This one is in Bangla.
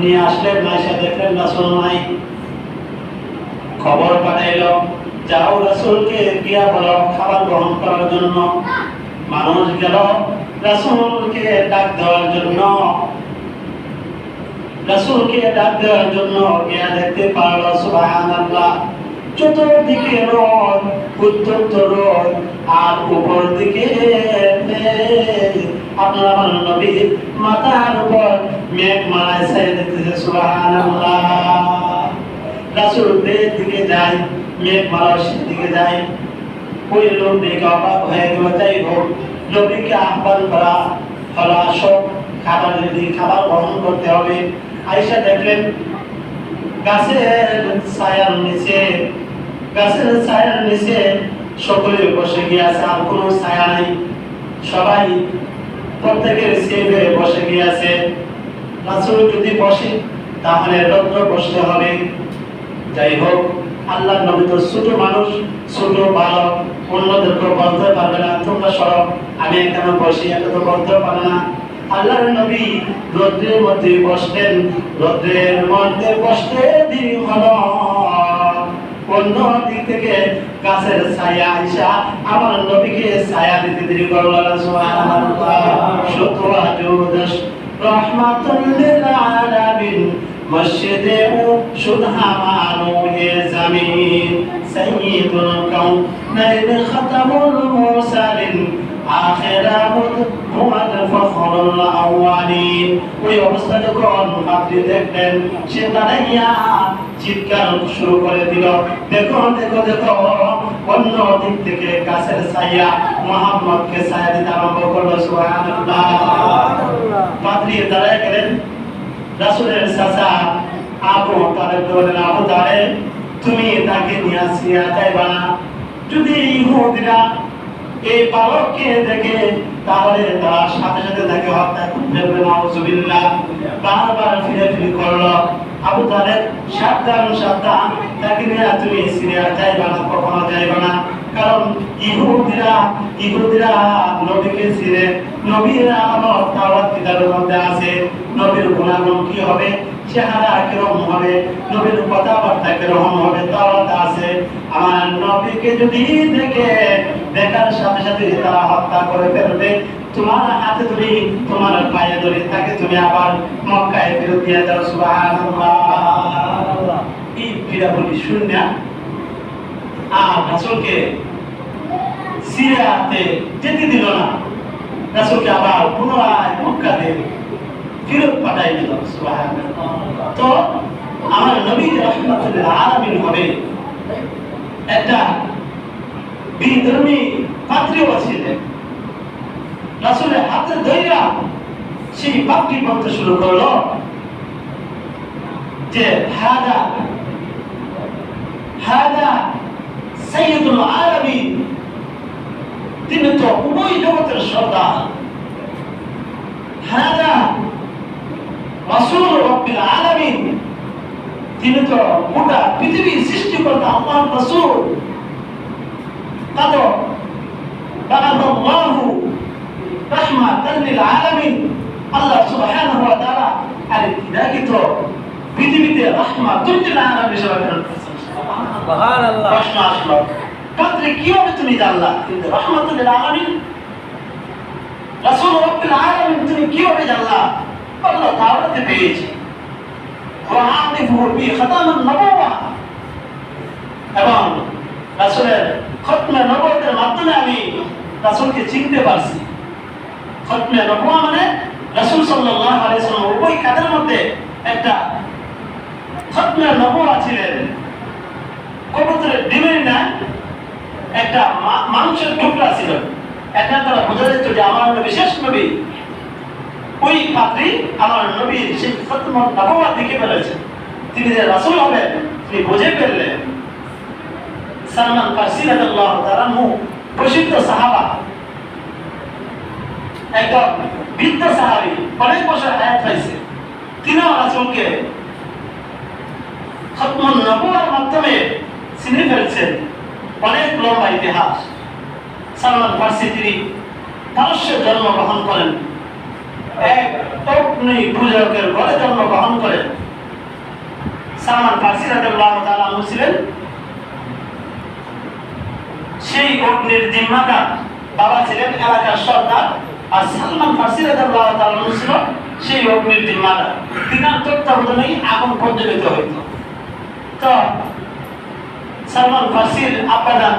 নিয়ে আসলেন মাইসা দেখলেন রাসুল খবর যাও রাসুলকে বলো, খাবার গ্রহণ করার জন্য। মানুষ গেল রাসুলকে ডাক দেওয়ার জন্য। রাসুলকে ডাক দেওয়ার জন্য দেখতে পারল, সুবহানাল্লাহ, চতুর্দিকে রোদ, উত্তপ্ত রোদ, আর উপর দিকে আপনার আমার মাথার উপর মেঘ মারায় ছেড়ে দিতেছে সুবহানাল্লাহ। দিকে যায় মেঘ মারার দিকে যায় ওই লোক দেখে অবাক হয়ে যাই হোক, নবীকে আহ্বান করা হলো আসো খাবার রেডি, খাবার গ্রহণ করতে হবে। আয়সা দেখলেন, গাছের ছায়ার নিচে, গাছের ছায়ার নিচে সকলে বসে গিয়েছে আর কোনো ছায়া নাই। সবাই প্রত্যেকের সেবে বসে গিয়েছে রাসুল যদি বসে, তাহলে রৌদ্র বসতে হবে, যাই হোক আল্লাহ নবী তো ছোট মানুষ, ছোট বালক অন্যদেরকে বলতে পারবে না। তোমরা সরব আমি এখানে বসি এটা তো বলতে পারে না। আল্লাহর নবী রৌদ্রের মধ্যে বসতেন রৌদ্রের মধ্যে বসতে দেরি হলো। অন্য দিক থেকে গাছের ছায়া আইসা আমার নবীকে ছায়া দিতে দেরি করল না, সুবহানাল্লাহ। শুকর জুদশ রহমাতুল লিল আলামিন, মসজিদে ও সুধা মানবে জমিন সৈয়দুল কাউনাইন খতমুল মুরসালিন আখিরাহুদ হুয়াল ফখরুল আউয়ালিন। ওই অবস্থা যখন আপনি দেখলেন সে দাঁড়াইয়া চিৎকার শুরু করে দিল। দেখো দেখো দেখো, অন্য দিক থেকে গাছের ছায়া মোহাম্মদকে ছায়া দিতে আরম্ভ করল দাঁড়ায় গেলেন। চাচা আবু আবু তুমি তাকে নিয়ে আসিয়া যাইবা যদি ইহুদিরা এই দেখে, তাহলে তারা সাথে সাথে তাকে হত্যা বারবার ফিরে ফিরে করল। আবু তালেব সাবধান সাবধান। তাকে নিয়ে তুমি সিরিয়া যাইবা না, কখনো যাইবা না। কারণ ইহুদিরা ইহুদিরা নবীকে ছিলেন নবীর আমল তাওরাত কিতাবের মধ্যে আছে। নবীর গুণাগুণ কি হবে? চেহারা কীরকম হবে? নবীর কথাবার্তা কীরকম হবে? তাওরাত আছে। আমার নবীকে যদি দেখে, দেখার সাথে সাথে তারা হত্যা করে ফেলবে। তোমার হাতে ধরি তোমার পায়ে ধরি তাকে তুমি আবার মক্কায় ফেরত দিয়ে দাও, সুবহানাল্লাহ। এই পীড়া বলি শূন্য আর রাসূলকে সিরিয়াতে যেতে দিল না। রাসূলকে আবার পুনরায় মক্কাতে ফেরত পাঠাই দিল, সুবহানাল্লাহ। তো আমার নবী রহমাতুল আলামিন হবে, একটা বিধর্মী পাত্রীও ছিলেন। রাসুলের হাতে ধৈরা সেই বাক্যটি বলতে শুরু করল যে হাদা হাদা সৈয়দুল আরবি তিনি তো উভয় জগতের সর্দার। হাদা রাসুল রব্বিল আলামিন। তিনি তো গোটা পৃথিবীর সৃষ্টি সৃষ্টিকর্তা আল্লাহ রাসুল। তাদের বাগাদাল্লাহু রাহমাতাল লিল আলামিন আল্লাহ সুবহানাহু ওয়া তাআলা আর ইদাকে তো পৃথিবীতে রাহমাতুল লিল আলামিন হিসেবে ফেরত সুবহানাল্লাহ। প্রশ্ন আসলো। কাদরে কীভাবে তুমি জানলা? কিন্তু রাহমাতুল লিল আলামিন রাসূল রব্বিল আলামিন তুমি কীভাবে জানলা? আল্লাহ তাওরাতে পেয়েছি। কোরআনে ফুরবি খতামান নবুয়া এবং রাসূলের খতমে নবুয়তের মাধ্যমে আমি রাসূলকে চিনতে পারছি। খতমে নবুয়া মানে রাসূল সাল্লাল্লাহু আলাইহি সাল্লাম উভয় কাদের মধ্যে একটা খতমে নবুয়া ছিলেন। কবুতরের ডিমের না একটা মা- মাংসের টুকরা ছিল। এটা তারা বোঝা যেত যে আমার নবী শেষ নবী। ওই পাত্রী আমার নবীর সেই খতম নবুয়া দিকে ফেলেছে। তিনি যে রাসূল হবেন, তিনি বুঝে ফেললেন। সালমান ফার্সি রাদিয়াল্লাহু তাআলা প্রসিদ্ধ সাহাবা একদম বৃদ্ধ সাহাবী অনেক বছর হায়াত পাইছে। তিনিও রাসূলকে খতমুন নবুয়ার মাধ্যমে চিনে ফেলছেন। অনেক লম্বা ইতিহাস। সালমান ফার্সি তিনি পারস্যে জন্মগ্রহণ করেন। এক অগ্নি পূজকের ঘরে জন্মগ্রহণ সালমান ফার্সি রাদিয়াল্লাহু তাআলা ছিলেন। সেই অগ্নির জিম্মাদার বাবা ছিলেন এলাকার সর্দার আর সালমান ফার্সি রাদিয়াল্লাহু তাআলা আনহু ছিল সেই অগ্নির জিম্মাদার তিনার তত্ত্বাবধানেই আগুন প্রজ্বলিত হইত। তো সালমান ফার্সির আব্বাজান